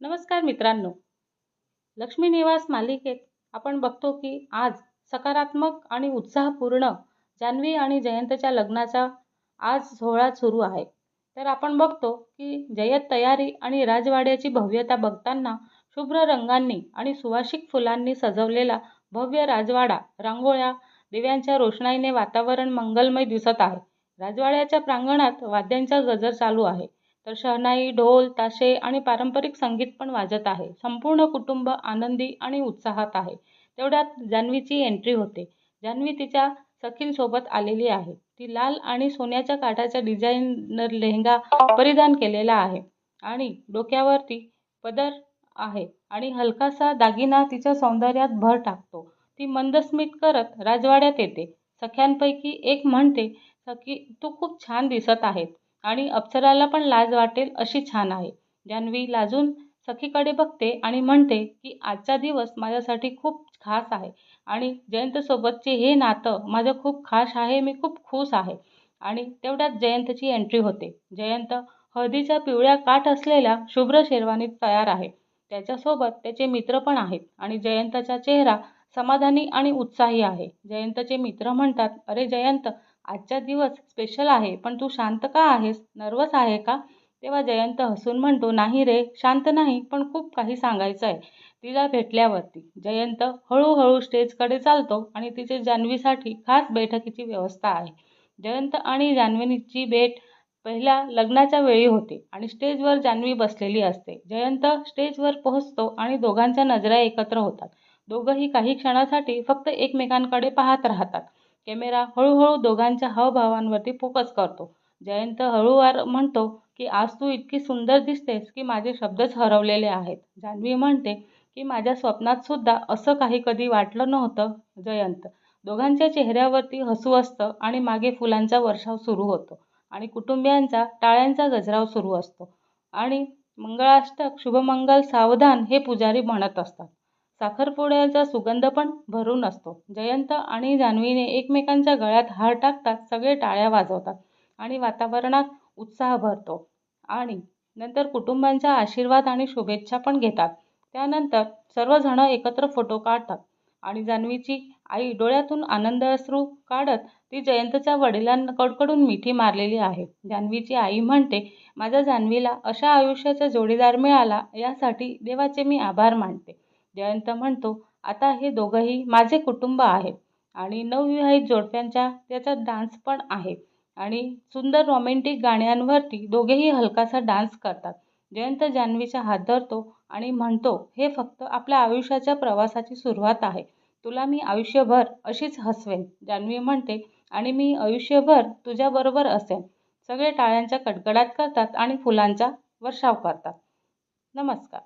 नमस्कार मित्रांनो. लक्ष्मी निवास मालिकेत आपण बघतो की आज सकारात्मक आणि उत्साहपूर्ण जान्हवी आणि जयंतच्या लग्नाचा आज सोहळा सुरू आहे. तर आपण बघतो की जयत तयारी आणि राजवाड्याची भव्यता बघताना शुभ्र रंगांनी आणि सुवासिक फुलांनी सजवलेला भव्य राजवाडा रांगोळ्या दिव्यांच्या रोषणाईने वातावरण मंगलमय दिसत आहे. राजवाड्याच्या प्रांगणात वाद्यांचा गजर चालू आहे. तर शहनाई ढोल ताशे आणि पारंपरिक संगीत पण वाजत आहे. संपूर्ण कुटुंब आनंदी आणि उत्साहात आहे. तेवढ्यात जान्हवीची एंट्री होते. जान्हवी तिच्या सखींसोबत आलेली आहे. ती लाल आणि सोन्याच्या काठाचा डिझायनर लेहंगा परिधान केलेला आहे आणि डोक्यावरती पदर आहे आणि हलकासा दागिना तिच्या सौंदर्यात भर टाकतो. ती मंदस्मित करत राजवाड्यात येते. सख्यांपैकी एक म्हणते सखी तू खूप छान दिसत आहेत आणि अप्सराला पण लाज वाटेल अशी छान आहे. जान्हवी लाजून सखीकडे बघते आणि म्हणते की आजचा दिवस माझ्यासाठी खूप खास आहे आणि जयंतसोबतचे हे नातं माझं खूप खास आहे मी खूप खुश आहे. आणि तेवढ्यात जयंतची एंट्री होते. जयंत हळदीच्या पिवळ्या काठ असलेल्या शुभ्र शेरवानीत तयार आहे. त्याच्यासोबत त्याचे मित्र पण आहेत आणि जयंतचा चेहरा समाधानी आणि उत्साही आहे. जयंतचे मित्र म्हणतात अरे जयंत आजचा दिवस स्पेशल आहे पण तू शांत का आहेस? नर्वस आहे का? तेव्हा जयंत हसून म्हणतो नाही रे शांत नाही पण खूप काही सांगायचं आहे तिला भेटल्यावरती जयंत हळूहळू स्टेजकडे चालतो आणि तिचे जान्हवीसाठी खास बैठकीची व्यवस्था आहे. जयंत आणि जान्हवीची भेट पहिल्या लग्नाच्या वेळी होते आणि स्टेजवर जान्हवी बसलेली असते. जयंत स्टेजवर पोहोचतो आणि दोघांच्या नजरा एकत्र होतात. दोघंही काही क्षणासाठी फक्त एकमेकांकडे पाहत राहतात. कॅमेरा हळूहळू दोघांच्या हावभावांवरती फोकस करतो. जयंत हळूवार म्हणतो की आज तू इतकी सुंदर दिसतेस की माझे शब्दच हरवलेले आहेत. जान्हवी म्हणते की माझ्या स्वप्नात सुद्धा असं काही कधी वाटलं नव्हतं. जयंत दोघांच्या चेहऱ्यावरती हसू असतं आणि मागे फुलांचा वर्षाव सुरू होतो आणि कुटुंबियांचा टाळ्यांचा गजराव सुरू असतो आणि मंगळाष्टक शुभमंगल सावधान हे पुजारी म्हणत असतात. साखरपुड्याचा सुगंध पण भरून असतो. जयंत आणि जान्हवीने एकमेकांच्या गळ्यात हार टाकतात सगळे टाळ्या वाजवतात आणि वातावरणात उत्साह भरतो. आणि नंतर कुटुंबांचा आशीर्वाद आणि शुभेच्छा पण घेतात. त्यानंतर सर्वजण एकत्र फोटो काढतात आणि जान्हवीची आई डोळ्यातून आनंद अश्रू काढत ती जयंतच्या वडिलांकडकडून मिठी मारलेली आहे. जान्हवीची आई म्हणते माझ्या जान्हवीला अशा आयुष्याचा जोडीदार मिळाला यासाठी देवाचे मी आभार मानते. जयंत म्हणतो आता हे दोघंही माझे कुटुंब आहेत आणि नवविवाहित जोडप्यांच्या त्याच्यात डान्स पण आहे आणि सुंदर रोमॅन्टिक गाण्यांवरती दोघेही हलकासा डान्स करतात जयंत जान्हवीचा हात धरतो आणि म्हणतो हे फक्त आपल्या आयुष्याच्या प्रवासाची सुरुवात आहे. तुला मी आयुष्यभर अशीच हसवेन जान्हवी म्हणते आणि मी आयुष्यभर तुझ्याबरोबर असेन. सगळे टाळ्यांच्या कडकडाट करतात आणि फुलांचा वर्षाव करतात. नमस्कार.